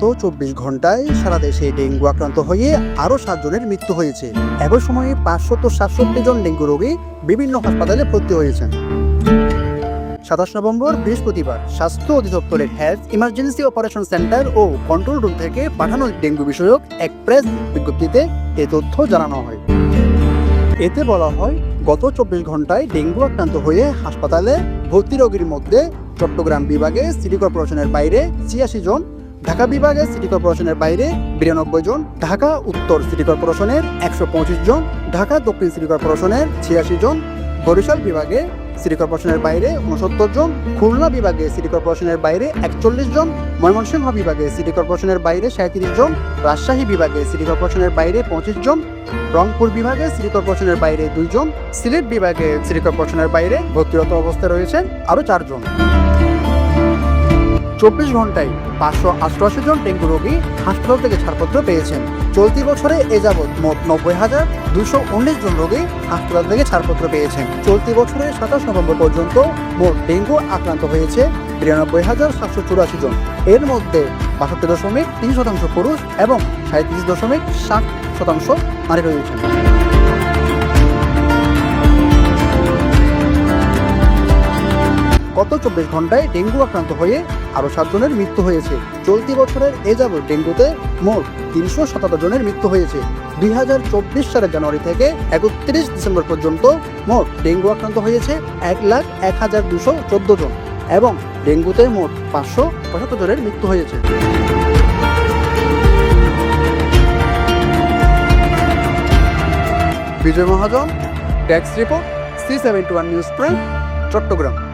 গত চব্বিশ ঘন্টায় সারা দেশে ডেঙ্গু আক্রান্ত হয়ে আরও সাতজনের মৃত্যু হয়েছে। একই সময়ে পাঁচশত সাতষট্টি জন ডেঙ্গু রোগী বিভিন্ন হাসপাতালে ভর্তি হয়েছেন। সাতাশ নভেম্বর, বৃহস্পতিবার, স্বাস্থ্য অধিদপ্তরের হেলথ ইমার্জেন্সি অপারেশন সেন্টার ও কন্ট্রোল রুম থেকে পাঠানো ডেঙ্গু বিষয়ক এক প্রেস বিজ্ঞপ্তিতে এ তথ্য জানানো হয়। এতে বলা হয়, গত চব্বিশ ঘন্টায় ডেঙ্গু আক্রান্ত হয়ে হাসপাতালে ভর্তি রোগীর মধ্যে চট্টগ্রাম বিভাগে সিটি কর্পোরেশনের বাইরে ছিয়াশি জন ঢাকা বিভাগে সিটি কর্পোরেশনের বাইরে বিরানব্বই জন, ঢাকা উত্তর সিটি কর্পোরেশনের একশো পঁচিশ জন, ঢাকা দক্ষিণ সিটি কর্পোরেশনের ছিয়াশি জন, বরিশাল বিভাগে সিটি কর্পোরেশনের বাইরে উনসত্তর জন, খুলনা বিভাগে সিটি কর্পোরেশনের বাইরে একচল্লিশ জন, ময়মনসিংহ বিভাগে সিটি কর্পোরেশনের বাইরে সাঁত্রিশ জন, রাজশাহী বিভাগে সিটি কর্পোরেশনের বাইরে পঁচিশ জন, রংপুর বিভাগে সিটি কর্পোরেশনের বাইরে দুইজন সিলেট বিভাগে সিটি কর্পোরেশনের বাইরে ভর্তিরত অবস্থায় রয়েছেন আরও চারজন চব্বিশ ঘন্টায় পাঁচশো অষ্টআশি জন ডেঙ্গু রোগী হাসপাতাল থেকে ছাড়পত্র পেয়েছেন। চলতি বছরে এ যাবৎ মোট নব্বই হাজার দুশো উনিশ জন রোগী হাসপাতাল থেকে ছাড়পত্র পেয়েছেন। চলতি বছরে সাতাশ নভেম্বর পর্যন্ত মোট ডেঙ্গু আক্রান্ত হয়েছে বিরানব্বই হাজার সাতশো চুরাশি জন। এর মধ্যে বাষট্টি দশমিক তিন শতাংশ পুরুষ এবং সাঁত্রিশ দশমিক সাত শতাংশ নারী রয়েছেন। চব্বিশ ঘন্টায় ডেঙ্গু আক্রান্ত হয়ে আরও সাতজনের মৃত্যু হয়েছে। চলতি বছরের এ যাবৎ ডেঙ্গুতে মোট তিনশো সাতাত্তর জনের মৃত্যু হয়েছে। দুই হাজার চব্বিশ সালের জানুয়ারি থেকে একত্রিশ ডিসেম্বর পর্যন্ত মোট ডেঙ্গু আক্রান্ত হয়েছে এক লাখ এক হাজার দুশো চোদ্দ জন এবং ডেঙ্গুতে মোট পাঁচশো পঁচাত্তর জনের মৃত্যু হয়েছে। Bijoy Mahajan tax report, C seventy one news prime, Chattogram.